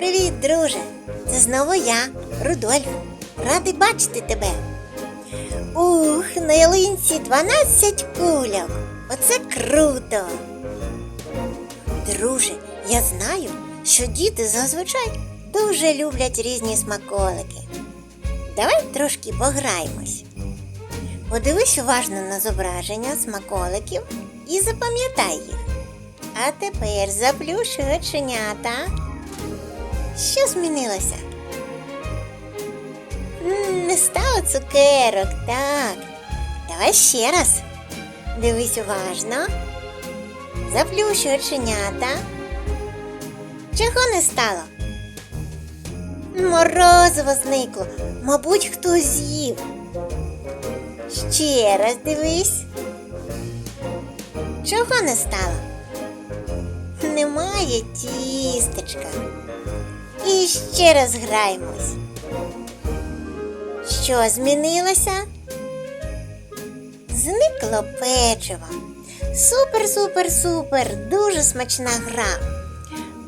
Привіт, друже! Це знову я, Рудольф. Радий бачити тебе. Ух, на ялинці 12 кульок. Оце круто. Друже, я знаю, що діти зазвичай дуже люблять різні смаколики. Давай трошки пограємось. Подивись уважно на зображення смаколиків і запам'ятай їх. А тепер заплющуй оченята. Що змінилося? Не стало цукерок, так. Давай ще раз. Дивись уважно. Заплющуй оченята. Чого не стало? Морозиво зникло. Мабуть, хтось з'їв. Ще раз дивись. Чого не стало? Немає тістечка. Ще раз граємось. Що змінилося? Зникло печиво. Супер, супер, супер, дуже смачна гра.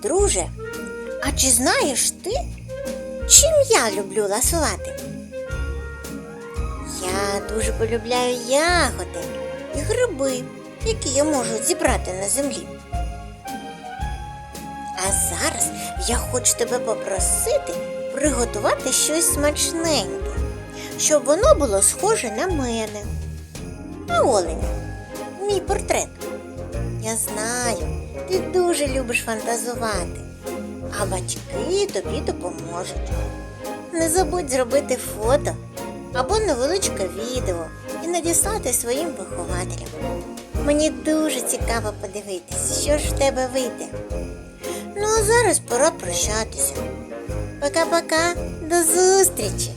Друже, а чи знаєш ти, чим я люблю ласувати? Я дуже полюбляю ягоди і гриби, які я можу зібрати на землі. А зараз я хочу тебе попросити приготувати щось смачненьке, щоб воно було схоже на мене. На оленя, мій портрет. Я знаю, ти дуже любиш фантазувати, а батьки тобі допоможуть. Не забудь зробити фото або невеличке відео і надіслати своїм вихователям. Мені дуже цікаво подивитись, що ж в тебе вийде. Ну а зараз пора прощатися. Пока-пока, до зустрічі!